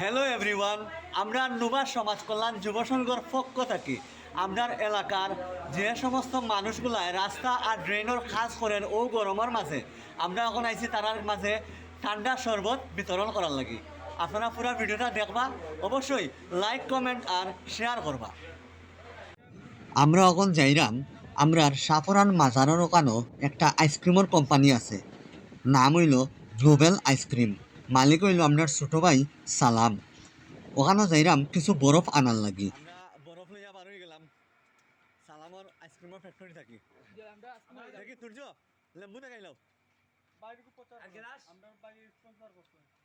Hello everyone আমরা নুবা সমাজ কল্যাণ যুব সংঘর পক্ষ থাকি আপনার এলাকার যে সমস্ত মানুষগুলায় রাস্তা আর ড্রেনের কাজ করেন ও গরমের মাঝে, আমরা এখন আইছি তারার মাঝে ঠান্ডা শরবত বিতরণ করার লাগি। আপনারা পুরো ভিডিওটা দেখবা, অবশ্যই লাইক কমেন্ট আর শেয়ার করবা। আমরা এখন যাইরাম, আমরার সাফরান মাজারের ওখানো একটা আইসক্রিমের কোম্পানি আছে। নাম হইল গ্লোবাল আইসক্রিম মালিক হইল আপনার ছোট ভাই সালাম। ওখানে যাইরাম কিছু বরফ আনার লাগি। আমরা বরফ লইয়া বার হয়ে গেলাম সালামর আইসক্রিমের ফ্যাক্টরি থাকি দেখি সূর্য লেম্বু দেখাইলাও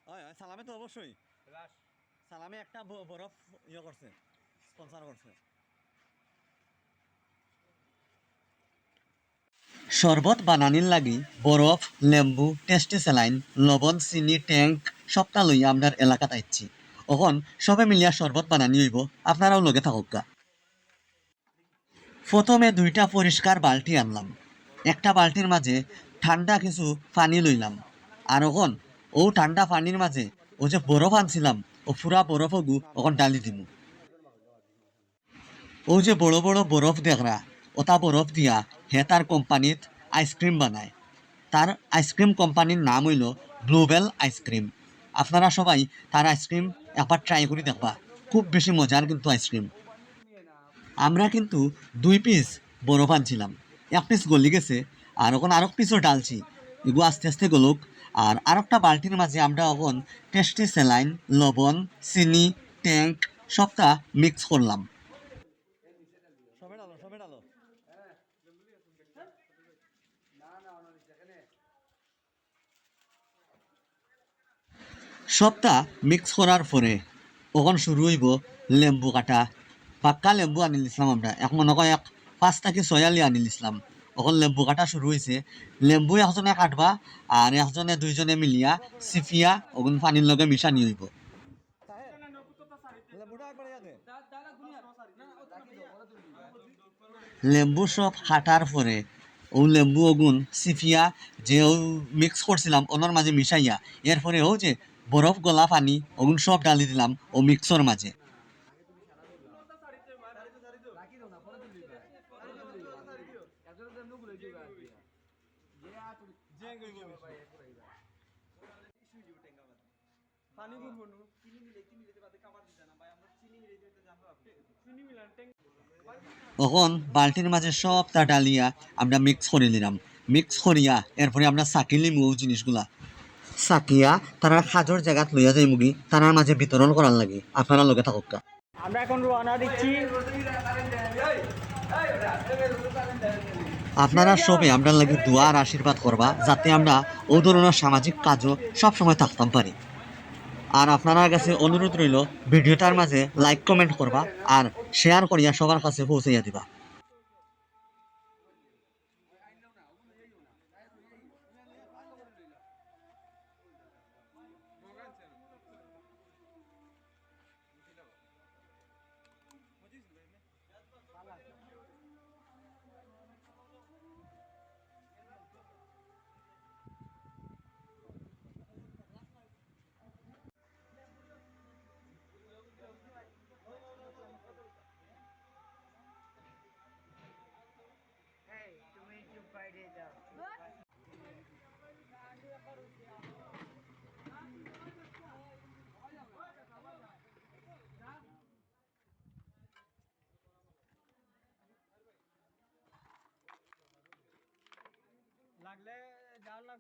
হয় হয় সালামে তো অবশ্যই। সালামে একটা ব- বরফ ইয়ে করছে স্পন্সর করছে। শরবত বানানির লাগি বরফ, লেম্বু, টেস্টি স্যালাইন, লবণ, চিনি ট্যাঙ্ক সবটা লইয়া আপনার এলাকাত আইছি অখন সবে মিলিয়া শরবত বানানি হইব, আপনারাও লগে থাকুক প্রথমে দুইটা পরিষ্কার বালতি আনলাম। একটা বালতির মাঝে ঠান্ডা কিছু পানি লইলাম। আর অখন ও ঠান্ডা পানির মাঝে ও যে বরফ আনছিলাম, ও পুরা বরফ গু অখন ডালি দিমু। ও যে বড় বড় বরফ দেখরা ওটা বরফ দিয়া হে তার কোম্পানিত আইসক্রিম বানায়। তার আইসক্রিম কোম্পানির নাম হইল গ্লোবেল আইসক্রিম আপনারা সবাই তার আইসক্রিম একবার ট্রাই করে দেখবা। খুব বেশি মজার কিন্তু আইসক্রিম আমরা কিন্তু দুই পিস বরফ আনছিলাম এক পিস গলি গেছে, আর এখন আরেক পিসও ডালছি। এগুলো আস্তে আস্তে গলুক, আর আরেকটা বালতির মাঝে আমরা এখন টেস্টি স্যালাইন লবণ, চিনি ট্যাঙ্ক সবটা মিক্স করলাম। সবটা মিক্স করার পরে তখন শুরু হইব লেম্বু কাটা। পাক্কা লেম্বু আনি দিছিলাম আমরা। এক মনে কয় এক পাঁচটা কি ছয়ালি আনি দিছিলাম অকল লেম্বু কাটা শুরু হয়েছে লেম্বু একজনে কাটবা আর একজনে দুইজনে মিলিয়া চিপিয়া অগুন পানির লগে মিশানি হইব। লেম্বু সব কাটার পরে ও লেম্বু অগুন চিপিয়া যে মিক্স করছিলাম ওনার মাঝে মিশাইয়া এরপরে ও যে বরফ গলা পানি ওগুন সব ডালি দিলাম ও মিক্সর মাঝে তখন বালতির মাঝে সবটা ডালিয়া আমরা মিক্স করে নিলাম। মিক্স করিয়া এরপরে আমরা চাকি লিমু ও জিনিসগুলা। চাকিয়া তারা খাজর জায়গাত লইয়া যাই মুগি তারার মাঝে বিতরণ করার লাগে। আপনারা লগে থাকুক আমরা এখন রওনা দিচ্ছি। আপনারা সবে আমরা লাগে দোয়া আর আশীর্বাদ করবা যাতে আমরা ও ধরনের সামাজিক কাজও সবসময় থাকতাম পারি। আর আপনার কাছে অনুরোধ রইল, ভিডিওটার মাঝে লাইক কমেন্ট করবা আর শেয়ার করিয়া সবার কাছে পৌঁছাইয়া দিবা। लागले जाम लाग